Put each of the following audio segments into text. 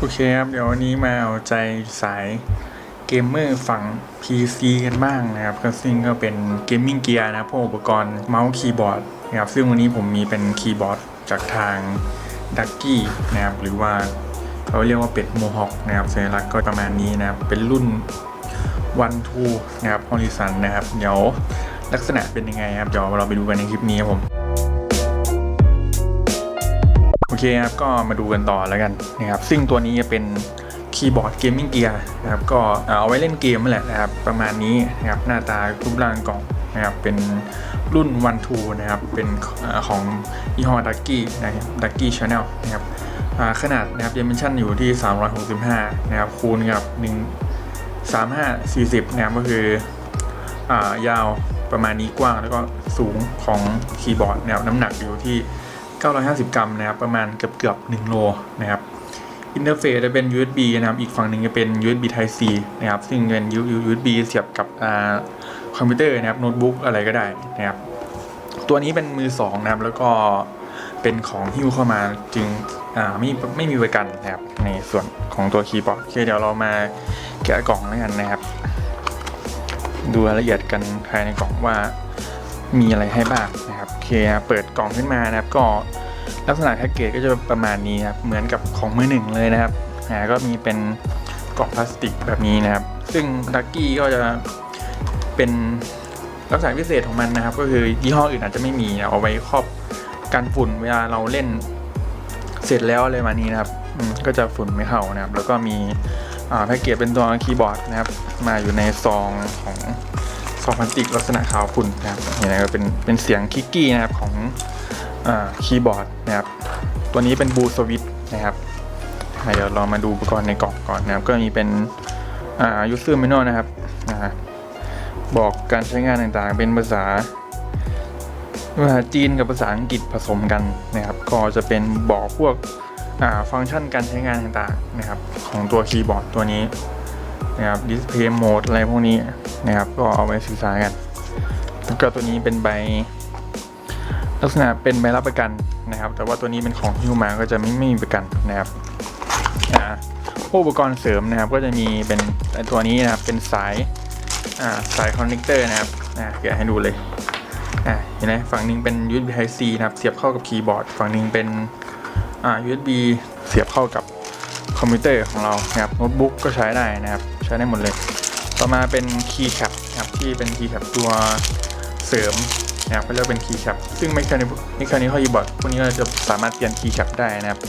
โอเคครับเดี๋ยววันนี้มาเอาใจสายเกมเมอร์ฝั่ง PC กันบ้างนะครับก็ซึ่งก็เป็นเกมมิ่งเกียร์นะพวกอุปกรณ์เมาส์คีย์บอร์ดนะครับซึ่งวันนี้ผมมีเป็นคีย์บอร์ดจากทางดักกี้นะครับหรือว่าเขาเรียกว่าเป็ดโมฮอคนะครับสัญลักษณ์ก็ประมาณนี้นะครับเป็นรุ่น one two นะครับฮอริสันนะครับ เดี๋ยวลักษณะเป็นยังไงครับ เดี๋ยวเราไปดูกันในคลิปนี้ครับผม เคครับก็มาดูกันต่อแล้วกันนะครับซึ่งตัวนี้จะเป็นคีย์บอร์ดเกมมิ่งเกียร์นะครับก็เอาไว้เล่นเกมนั่นแหละนะครับประมาณนี้นะครับหน้าตารูปร่างกล่องนะครับเป็นรุ่น one two นะครับเป็นของยี่ห้อดักกี้นะครับดักกี้ชาแนลนะครับขนาดนะครับ dimension อยู่ที่ 365 นะครับคูณกับ 1 35 40 นะครับก็คืออ่ายาวประมาณนี้กว้างแล้วก็สูงของคีย์บอร์ดนะครับน้ำหนักอยู่ที่ 950 กรัมนะครับ ประมาณเกือบเกือบ1โลนะครับอินเทอร์เฟซจะเป็น USB นะครับ อีกฝั่งหนึ่งจะเป็น USB Type C นะครับ ซึ่งเป็น USB เสียบกับอคอมพิวเตอร์นะครับ โน้ตบุ๊กอะไรก็ได้นะครับ ตัวนี้เป็นมือ2นะครับ แล้วก็เป็นของฮิ้วเข้ามาจึงไม่ไม่มีประกันนะครับ ในส่วนของตัวคีย์บอร์ดโอเคเดี๋ยวเรามาแกะกล่องแล้วกันนะครับ ดูรายละเอียดกันภายในกล่องว่า มีอะไรให้บ้างนะครับโอเคเปิดกล่องขึ้นมานะครับ ก็ลักษณะแพ็กเกจก็จะประมาณนี้ครับเหมือนกับของมือหนึ่งเลยนะครับอ่าก็มีเป็นกล่องพลาสติกแบบนี้นะครับ ซึ่งดักกี้ก็จะเป็นลักษณะพิเศษของมันนะครับ ก็คือยี่ห้ออื่นอาจจะไม่มีเอาไว้ครอบกันฝุ่นเวลาเราเล่นเสร็จแล้วอะไรมานี้นะครับก็จะฝุ่นไม่เข้านะครับ แล้วก็มีแพ็กเกจเป็นตัวคีย์บอร์ดนะครับ มาอยู่ในซองของ ซองพลาสติกลักษณะขาวขุ่นนะครับเห็นไหมก็เป็นเป็นเสียงคิกกี้นะครับของอคีย์บอร์ดนะครับตัวนี้เป็นบูสวิตนะครับเดี๋ยวเรามาดูอุปกรณ์ในกล่องก่อนนะครับ ก็มีเป็นอ่า user manual นะครับอ่าบอกการใช้งานต่างๆ เป็นภาษาภาษาจีนกับภาษาอังกฤษผสมกันนะครับ ก็จะเป็นบอกพวกฟังก์ชันการใช้งานต่างๆนะครับ ของตัวคีย์บอร์ดตัวนี้ นะครับ display mode อะไรพวกนี้นะครับก็เอาไว้สื่อสากัน แล้วก็ตัวนี้เป็นใบลักษณะเป็นใบรับประกันนะครับ แต่ว่าตัวนี้เป็นของฮิวมาก็จะไม่ไม่มีประกันนะครับอ่าพวกอุปกรณ์เสริมนะครับ ก็จะมีเป็นตัวนี้นะครับเป็นสายอ่าสายคอนเนคเตอร์นะครับอ่าแกะให้ดูเลยอ่าเห็นไหมฝั่งหนึงเป็น USB Type C นะครับ เสียบเข้ากับคีย์บอร์ด ฝั่งหนึงเป็นอ่า USB เสียบเข้ากับคอมพิวเตอร์ของเรานะครับโน้ตบุ๊กก็ใช้ได้นะครับ ใช้ได้หมดเลย ต่อมาเป็นคีย์แคปนะครับที่เป็นคีย์แคปตัวเสริมนะครับเขาเรียกเป็นคีย์แคปซึ่งไม่แค่ในไม่แค่นี้ข้อยีบอร์ดพวกนี้เราจะสามารถเปลี่ยนคีย์แคปได้นะครับ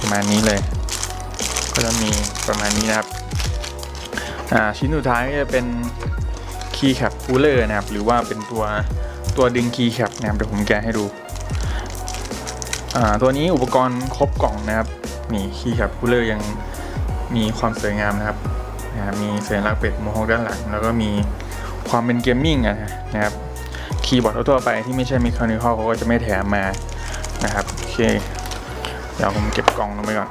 ประมาณนี้เลย ก็จะมีประมาณนี้นะครับชิ้นสุดท้ายก็จะเป็นคีย์แคปคูลเลอร์นะครับ หรือว่าเป็นตัวตัวดึงคีย์แคปนะครับเดี๋ยวผมแกะให้ดูตัวนี้อุปกรณ์ครบกล่องนะครับนี่คีย์แคปคูลเลอร์ยัง มีความสวยงามนะครับนะครับมีสัญลักษณ์เป็ดโมโหด้านหลัง แล้วก็มีความเป็นเกมมิ่งอะนะครับคีย์บอร์ดทั่วๆไปที่ไม่ใช่มีคานิคอลเขาก็จะไม่แถมมานะครับโอเค เดี๋ยวผมเก็บกล่องลงไปก่อน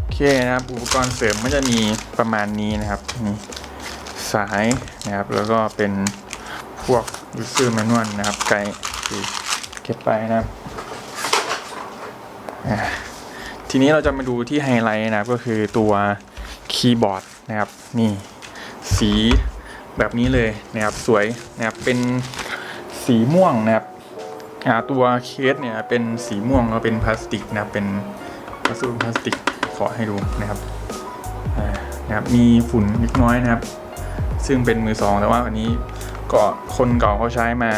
โอเคนะครับ อุปกรณ์เสริมก็จะมีประมาณนี้นะครับนี่สายนะครับ แล้วก็เป็นพวก user manual นะครับไกด์เก็บไปนะครับ ทีนี้เราจะมาดูที่ไฮไลท์นะครับก็คือตัวคีย์บอร์ดนะครับนี่สีแบบนี้เลยนะครับสวยนะครับเป็นสีม่วงนะครับตัวเคสเนี่ยเป็นสีม่วงแล้วเป็นพลาสติกนะครับเป็นวัสดุพลาสติกขอให้ดูนะครับนะครับมีฝุ่นเล็กน้อยนะครับ ซึ่งเป็นมือสองแต่ว่าอันนี้ก็คนเก่าเขาใช้มา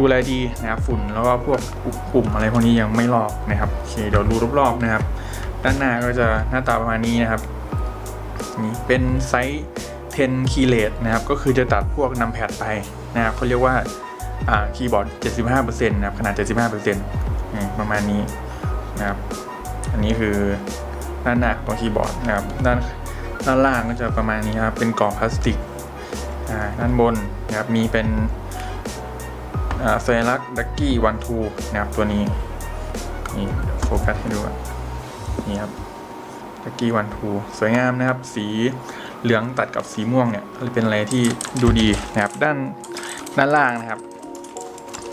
ดูแลดีนะครับฝุ่นแล้วก็พวกปุ่มอะไรพวกนี้ยังไม่ลอกนะครับโอเคเดี๋ยวดูรอบๆนะครับ ด้านหน้าก็จะหน้าตาประมาณนี้นะครับนี่เป็นไซส์10คีย์เลสนะครับก็คือจะตัดพวกนำแพดไปนะครับเขาเรียกว่าคีย์บอร์ด 75%นะครับขนาด 75%ประมาณนี้นะครับอันนี้คือด้านหน้าของคีย์บอร์ดนะครับด้านด้านล่างก็จะประมาณนี้ครับเป็นกล่องพลาสติกด้านบนนะครับมีเป็น สัญลักษณ์ดักกี้วันทูนะครับตัวนี้นี่โฟกัสให้ดูนี่ครับลักกี้วันทูสวยงามนะครับ สีเหลืองตัดกับสีม่วงเนี่ยเป็นอะไรที่ดูดีนะครับด้านด้านล่างนะครับ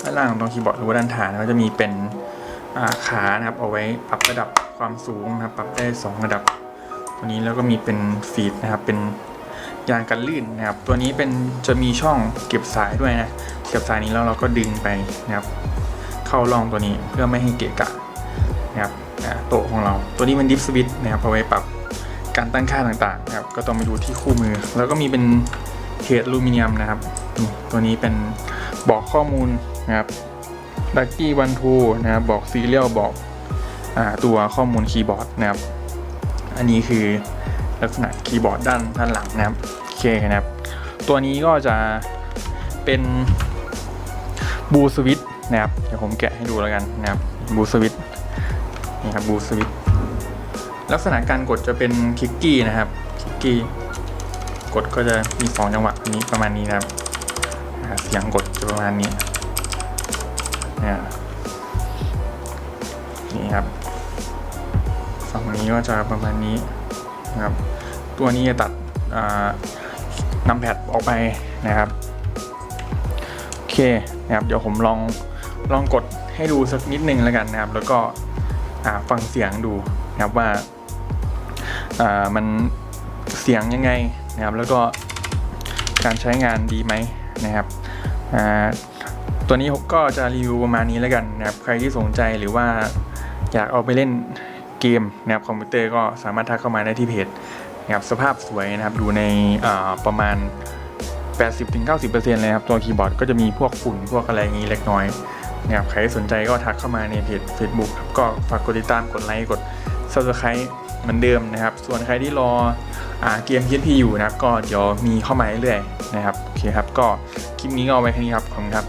ด้านล่างของตรงคีย์บอร์ดหรือว่าด้านฐานก็จะมีเป็นาขานะครับเอาไว้ปรับระดับความสูงนะครับ ปรับได้ 2 ระดับ ตัวนี้แล้วก็มีเป็นฟีดนะครับเป็นยางกันลื่นนะครับ ตัวนี้เป็นจะมีช่องเก็บสายด้วยนะ เก็บสายนี้แล้วเราก็ดึงไปนะครับเข้าร่องตัวนี้เพื่อไม่ให้เกะกะนะครับโต๊ะของเราตัวนี้เป็นดิฟสวิตนะครับเอาไว้ปรับการตั้งค่าต่างๆนะครับก็ต้องไปดูที่คู่มือ แล้วก็มีเป็นเทดอลูมิเนียมนะครับตัวนี้เป็นบอกข้อมูลนะครับดักกี้วันทูนะครับบอกซีเรียลบอกอตัวข้อมูลคีย์บอร์ดนะครับ อันนี้คือลักษณะคีย์บอร์ดด้านด้านหลังนะครับโอเคนะครับ ตัวนี้ก็จะเป็น บูสวิตนะครับเดี๋ยวผมแกะให้ดูแล้วกันนะครับบูสวิตนี่ครับบูสวิตลักษณะการกดจะเป็นคิกกี้นะครับคิกกี้กดก็จะมีสองจังหวะนนี้ประมาณนี้นะครับเสียงกดจะประมาณนี้เนี่ยนี่ครับฝั่งนี้ก็จะประมาณนี้นะครับ ตัวนี้จะตัดอ่านำแพดออกไปนะครับ เคนะครับเดี๋ยวผมลองลองกดให้ดูสักนิดนึงแล้วกันนะครับ แล้วก็ฟังเสียงดูนะครับว่าามันเสียงยังไงนะครับ แล้วก็การใช้งานดีไหมนะครับตัวนี้ผมก็จะรีวิวประมาณนี้แล้วกันนะครับใครที่สนใจหรือว่าอยากเอาไปเล่นเกมนะครับคอมพิวเตอร์ก็สามารถทักเข้ามาได้ที่เพจนะครับสภาพสวยนะครับดูในประมาณ 80-90%เลยนะครับตัวคีย์บอร์ดก็จะมีพวกฝุ่นพวกอะไรอย่างนี้เล็กน้อยนะครับใครสนใจก็ทักเข้ามาในเพจ Facebook ครับก็ฝากกดติดตามกดไลค์กด Subscribe เหมือนเดิมนะครับ ส่วนใครที่รออาเกมพีเอยู่นะครับก็เดี๋ยวมีเข้ามาเรื่อยๆนะครับโอเคครับก็คลิปนี้ก็เอาไว้แค่นี้ครับขอบคุณครับ